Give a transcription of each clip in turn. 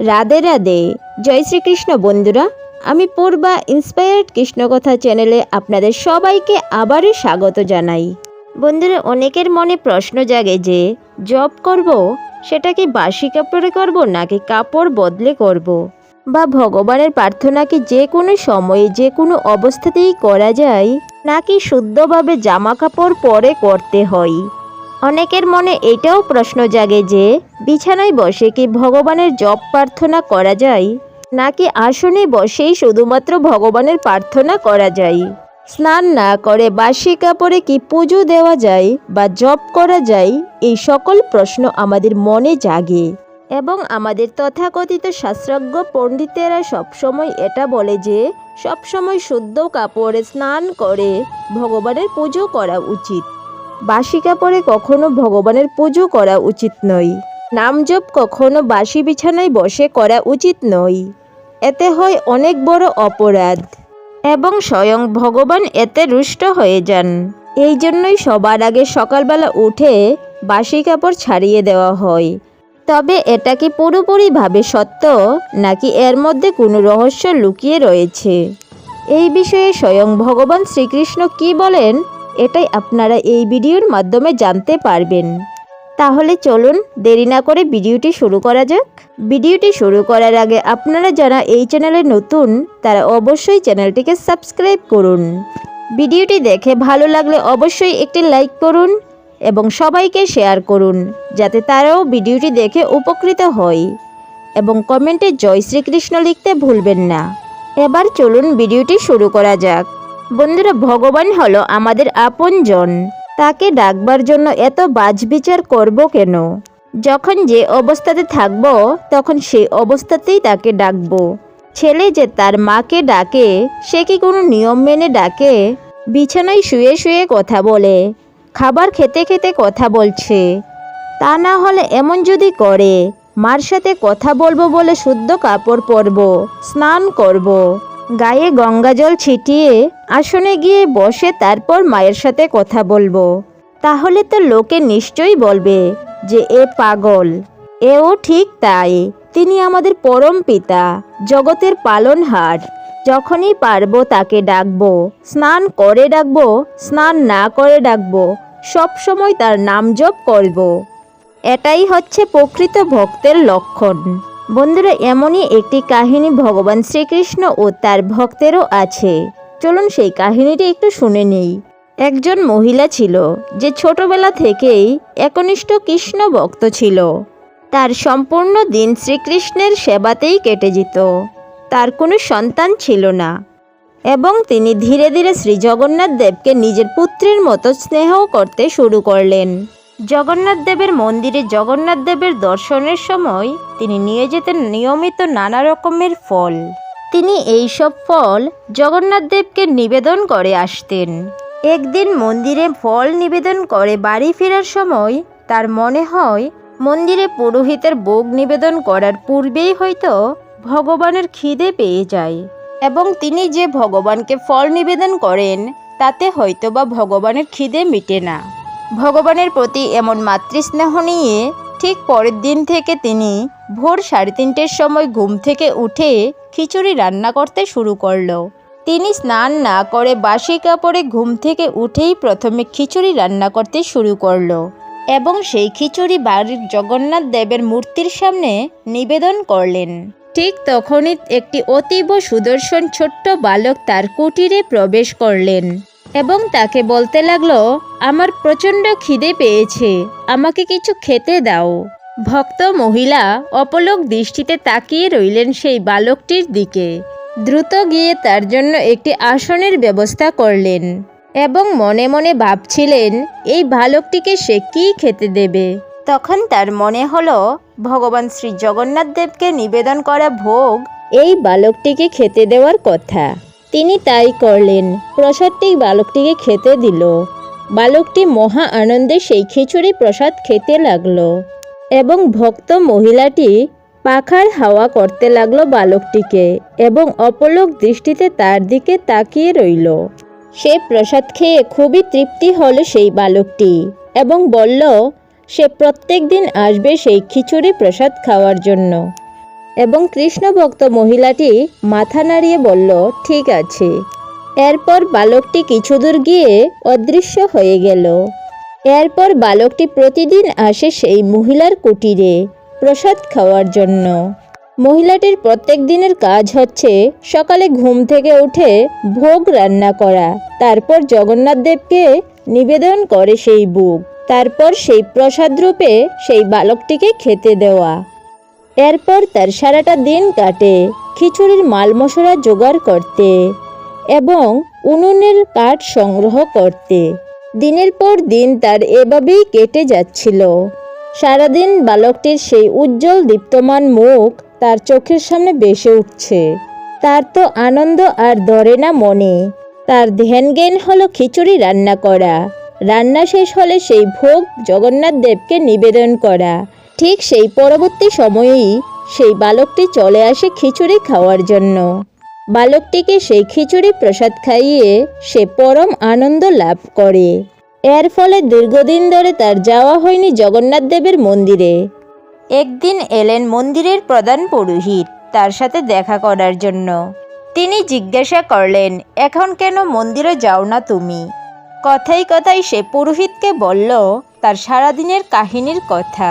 রাধে রাধে। জয় শ্রীকৃষ্ণ বন্ধুরা, আমি পূর্বা ইন্সপায়ার্ড কৃষ্ণকথা চ্যানেলে আপনাদের সবাইকে আবারও স্বাগত জানাই। বন্ধুরা, অনেকের মনে প্রশ্ন জাগে যে জব করব, সেটা কি বাসি কাপড়ে করব, নাকি কাপড় বদলে করব। বা ভগবানের প্রার্থনা কি যে কোনো সময়ে, যে কোনো অবস্থাতেই করা যায়, নাকি শুদ্ধভাবে জামা কাপড় পরে করতে হয়? অনেকের মনে এটাও প্রশ্ন জাগে যে, বিছানায় বসে কি ভগবানের জপ প্রার্থনা করা যায়? নাকি আসনে বসেই শুধুমাত্র ভগবানের প্রার্থনা করা যায়? স্নান না করে বাসি কাপড়ে কি পুজো দেওয়া যায় বা জপ করা যায়? এই সকল প্রশ্ন আমাদের মনে জাগে। এবং আমাদের তথাকথিত শাস্ত্রজ্ঞ পণ্ডিতেরা সবসময় এটা বলে যে, সবসময় শুদ্ধ কাপড়ে স্নান করে ভগবানের পুজো করা উচিত। বাসি কাপড়ে কখনো ভগবানের পুজো করা উচিত নয়। নাম জপ কখনো বাসি বিছানায় বসে করা উচিত নয়। এতে হয় অনেক বড় অপরাধ। এবং স্বয়ং ভগবান এতে রুষ্ট হয়ে যান। এই জন্যই সবার আগে সকালবেলা উঠে বাসি কাপড় ছাড়িয়ে দেওয়া হয়। তবে এটা কি পুরোপুরিভাবে সত্য, নাকি এর মধ্যে কোনো রহস্য লুকিয়ে রয়েছে? এই বিষয়ে স্বয়ং ভগবান শ্রীকৃষ্ণ কি বলেন এটাই আপনারা এই ভিডিওর মাধ্যমে জানতে পারবেন। তাহলে চলুন দেরি না করে ভিডিওটি শুরু করা যাক। ভিডিওটি শুরু করার আগে আপনারা যারা এই চ্যানেলে নতুন, তারা অবশ্যই চ্যানেলটিকে সাবস্ক্রাইব করুন। ভিডিওটি দেখে ভালো লাগলে অবশ্যই একটি লাইক করুন এবং সবাইকে শেয়ার করুন, যাতে তারাও ভিডিওটি দেখে উপকৃত হয় এবং কমেন্টে জয় শ্রীকৃষ্ণ লিখতে ভুলবেন না। এবার চলুন ভিডিওটি শুরু করা যাক। বন্ধুরা, ভগবান হলো আমাদের আপনজন। তাকে ডাকবার জন্য এত বাজবিচার করব কেন? যখন যে অবস্থাতে থাকব, তখন সেই অবস্থাতেই তাকে ডাকব। ছেলে যে তার মাকে ডাকে, সে কি কোনো নিয়ম মেনে ডাকে? বিছানায় শুয়ে শুয়ে কথা বলে, খাবার খেতে খেতে কথা বলছে। তা না হলে এমন যদি করে, মার সাথে কথা বলব বলে শুদ্ধ কাপড় পরব, স্নান করব। গায়ে গঙ্গা জল ছিটিয়ে আসনে গিয়ে বসে তারপর মায়ের সাথে কথা বলব। তাহলে তো লোকে নিশ্চয়ই বলবে যে, এ পাগল, এও ঠিক তাই। তিনি আমাদের পরম পিতা, জগতের পালনহার। যখনই পারব তাকে ডাকবো। স্নান করে ডাকবো, স্নান না করে ডাকবো। সব সময় তার নাম জপ করব। এটাই হচ্ছে প্রকৃত ভক্তের লক্ষণ। বন্ধুরা, এমনই একটি কাহিনী ভগবান শ্রীকৃষ্ণ ও তার ভক্তেরও আছে। চলুন সেই কাহিনীটি একটু শুনে নেই। একজন মহিলা ছিল, যে ছোটবেলা থেকেই একনিষ্ঠ কৃষ্ণ ভক্ত ছিল। তার সম্পূর্ণ দিন শ্রীকৃষ্ণের সেবাতেই কেটে যেত। তার কোনো সন্তান ছিল না। এবং তিনি ধীরে ধীরে শ্রী জগন্নাথ দেবকে নিজের পুত্রের মতো স্নেহ করতে শুরু করলেন। জগন্নাথ দেবের মন্দিরে জগন্নাথ দেবের দর্শনের সময় তিনি নিয়ে যেতেন নিয়মিত নানা রকমের ফল। তিনি এই সব ফল জগন্নাথ দেবকে নিবেদন করে আসতেন। একদিন মন্দিরে ফল নিবেদন করে বাড়ি ফেরার সময় তার মনে হয়, মন্দিরে পুরোহিতের ভোগ নিবেদন করার পূর্বেই হয়তো ভগবানের খিদে পেয়ে যায় এবং তিনি যে ভগবানকে ফল নিবেদন করেন, তাতে হয়তো বা ভগবানের খিদে মিটে না। ভগবানের প্রতি এমন মাতৃস্নেহ নিয়ে ঠিক পরের দিন থেকে তিনি ভোর সাড়ে তিনটের সময় ঘুম থেকে উঠে খিচুড়ি রান্না করতে শুরু করল। তিনি স্নান না করে বাসি কাপড়ে ঘুম থেকে উঠেই প্রথমে খিচুড়ি রান্না করতে শুরু করল এবং সেই খিচুড়ি বাড়ির জগন্নাথ দেবের মূর্তির সামনে নিবেদন করলেন। ঠিক তখনই একটি অতীব সুদর্শন ছোট্ট বালক তার কুটিরে প্রবেশ করলেন। এবং তাকে বলতে লাগল, আমার প্রচণ্ড খিদে পেয়েছে, আমাকে কিছু খেতে দাও। ভক্ত মহিলা অপলক দৃষ্টিতে তাকিয়ে রইলেন সেই বালকটির দিকে। দ্রুত গিয়ে তার জন্য একটি আসনের ব্যবস্থা করলেন এবং মনে মনে ভাবছিলেন, এই বালকটিকে সে কি খেতে দেবে? তখন তার মনে হলো, ভগবান শ্রী জগন্নাথ দেবকে নিবেদন করা ভোগ এই বালকটিকে খেতে দেওয়ার কথা। তিনি তাই করলেন। প্রসাদটি বালকটিকে খেতে দিল। বালকটি মহা আনন্দে সেই খিচুড়ি প্রসাদ খেতে লাগল এবং ভক্ত মহিলাটি পাখার হাওয়া করতে লাগল বালকটিকে এবং অপলক দৃষ্টিতে তার দিকে তাকিয়ে রইল। সে প্রসাদ খেয়ে খুবই তৃপ্তি হলো সেই বালকটি এবং বলল, সে প্রত্যেক দিন আসবে সেই খিচুড়ি প্রসাদ খাওয়ার জন্য। এবং কৃষ্ণভক্ত মহিলাটি মাথা নাড়িয়ে বলল, ঠিক আছে। এরপর বালকটি কিছু দূর গিয়ে অদৃশ্য হয়ে গেল। এরপর বালকটি প্রতিদিন আসে সেই মহিলার কুটিরে প্রসাদ খাওয়ার জন্য। মহিলাটির প্রত্যেক দিনের কাজ হচ্ছে সকালে ঘুম থেকে উঠে ভোগ রান্না করা। তারপর জগন্নাথ দেবকে নিবেদন করে সেই বুক তারপর সেই প্রসাদ রূপে সেই বালকটিকে খেতে দেওয়া। এরপর তার সারাটা দিন কাটে, খিচুড়ির মাল মশলা জোগাড় করতে এবং উনুনের কাঠ সংগ্রহ করতে। দিনের পর দিন তার এভাবেই কেটে যাচ্ছিল। সারাদিন বালকটির সেই উজ্জ্বল দীপ্তমান মুখ তার চোখের সামনে বেসে উঠছে। তার তো আনন্দ আর ধরে না মনে। তার ধ্যান জ্ঞান হলো খিচুড়ি রান্না করা। রান্না শেষ হলে সেই ভোগ জগন্নাথ দেবকে নিবেদন করা। ঠিক সেই পরবর্তী সময়েই সেই বালকটি চলে আসে খিচুড়ি খাওয়ার জন্য। বালকটিকে সেই খিচুড়ি প্রসাদ খাইয়ে সে পরম আনন্দ লাভ করে। এর ফলে দীর্ঘদিন ধরে তার যাওয়া হয়নি জগন্নাথ দেবের মন্দিরে। একদিন এলেন মন্দিরের প্রধান পুরোহিত তার সাথে দেখা করার জন্য। তিনি জিজ্ঞাসা করলেন, এখন কেন মন্দিরে যাও না তুমি? কথাই কথাই সে পুরোহিতকে বলল, তার সারাদিনের কাহিনীর কথা।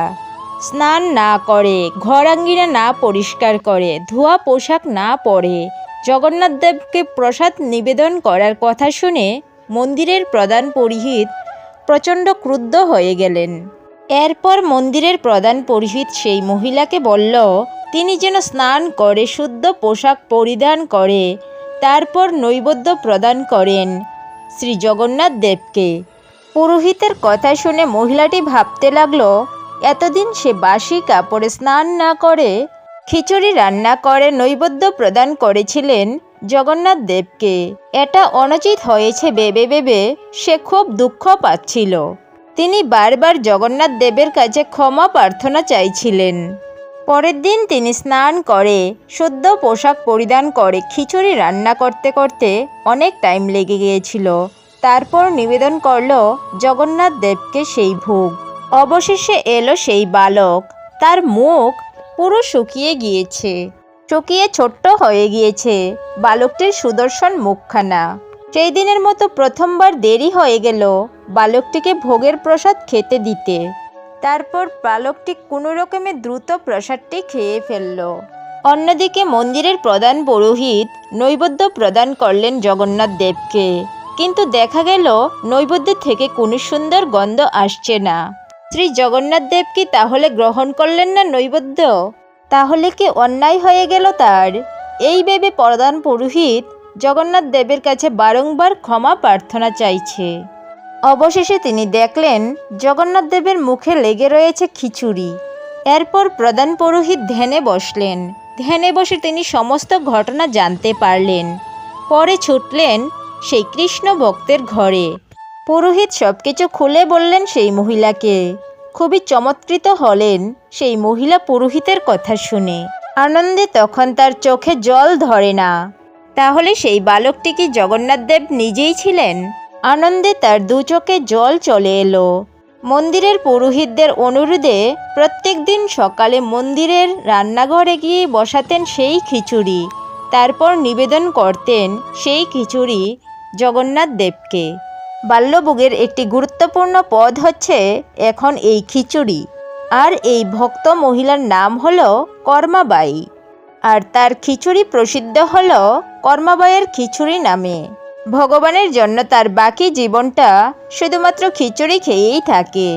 স্নান না করে ঘর আঙ্গিনা না পরিষ্কার করে, ধোয়া পোশাক না পরে। জগন্নাথ দেবকে প্রসাদ নিবেদন করার কথা শুনে মন্দিরের প্রধান পুরোহিত প্রচণ্ড ক্রুদ্ধ হয়ে গেলেন। এরপর মন্দিরের প্রধান পুরোহিত সেই মহিলাকে বলল, তিনি যেন স্নান করে, শুদ্ধ পোশাক পরিধান করে, তারপর নৈবেদ্য প্রদান করেন শ্রী জগন্নাথ দেবকে। পুরোহিতের কথা শুনে মহিলাটি ভাবতে লাগল এতদিন সে বাসি কাপড়ে স্নান না করে, খিচুড়ি রান্না করে নৈবেদ্য প্রদান করেছিলেন জগন্নাথ দেবকে। এটা অনুচিত হয়েছে ভেবে ভেবে সে খুব দুঃখ পাচ্ছিল। তিনি বারবার জগন্নাথ দেবের কাছে ক্ষমা প্রার্থনা চাইছিলেন। পরের দিন তিনি স্নান করে, শুদ্ধ পোশাক পরিধান করে খিচুড়ি রান্না করতে করতে অনেক টাইম লেগে গিয়েছিল। তারপর নিবেদন করল জগন্নাথ দেবকে সেই ভোগ। অবশেষে এলো সেই বালক। তার মুখ পুরো শুকিয়ে গিয়েছে, শুকিয়ে ছোট্ট হয়ে গিয়েছে বালকটির সুদর্শন মুখখানা। সেই দিনের মতো প্রথমবার দেরি হয়ে গেল বালকটিকে ভোগের প্রসাদ খেতে দিতে। তারপর বালকটি কোনো রকমে দ্রুত প্রসাদটি খেয়ে ফেলল। অন্যদিকে মন্দিরের প্রধান পুরোহিত নৈবেদ্য প্রদান করলেন জগন্নাথ দেবকে। কিন্তু দেখা গেল নৈবেদ্য থেকে কোনো সুন্দর গন্ধ আসছে না। শ্রী জগন্নাথ দেব কি তাহলে গ্রহণ করলেন না নৈবেদ্য? তাহলে কি অন্যায় হয়ে গেল তার? এই ভেবে প্রধান পুরোহিত জগন্নাথ দেবের কাছে বারংবার ক্ষমা প্রার্থনা চাইছে। অবশেষে তিনি দেখলেন জগন্নাথ দেবের মুখে লেগে রয়েছে খিচুড়ি। এরপর প্রধান পুরোহিত ধ্যানে বসলেন। ধ্যানে বসে তিনি সমস্ত ঘটনা জানতে পারলেন। পরে ছুটলেন সেই কৃষ্ণ ভক্তের ঘরে। পুরোহিত সব কিছু খুলে বললেন সেই মহিলাকে। খুবই চমৎকৃত হলেন সেই মহিলা পুরোহিতের কথা শুনে। আনন্দে তখন তার চোখে জল ধরে না। তাহলে সেই বালকটি কি জগন্নাথ দেব নিজেই ছিলেন? আনন্দে তার দু চোখে জল চলে এলো। মন্দিরের পুরোহিতদের অনুরোধে প্রত্যেক দিন সকালে মন্দিরের রান্নাঘরে গিয়ে বসাতেন সেই খিচুড়ি। তারপর নিবেদন করতেন সেই খিচুড়ি জগন্নাথ দেবকে। বাল্যভোগের একটি গুরুত্বপূর্ণ পদ হচ্ছে এখন এই খিচুড়ি। আর এই ভক্ত মহিলার নাম হল কর্মাবাই। আর তার খিচুড়ি প্রসিদ্ধ হল কর্মাবাইয়ের খিচুড়ি নামে। ভগবানের জন্য তার বাকি জীবনটা শুধুমাত্র খিচুড়ি খেয়েই থাকে।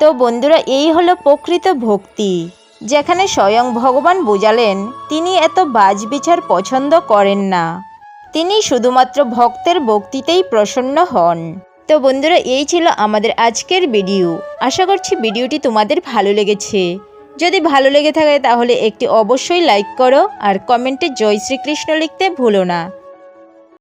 তো বন্ধুরা, এই হলো প্রকৃত ভক্তি। যেখানে স্বয়ং ভগবান বুঝালেন, তিনি এত বাজ বিচার পছন্দ করেন না। তিনি শুধুমাত্র ভক্তের ভক্তিতেই প্রসন্ন হন। তো বন্ধুরা, এই ছিল আমাদের আজকের ভিডিও। আশা করছি ভিডিওটি তোমাদের ভালো লেগেছে। যদি ভালো লেগে থাকে তাহলে একটি অবশ্যই লাইক করো আর কমেন্টে জয় শ্রীকৃষ্ণ লিখতে ভুলো না।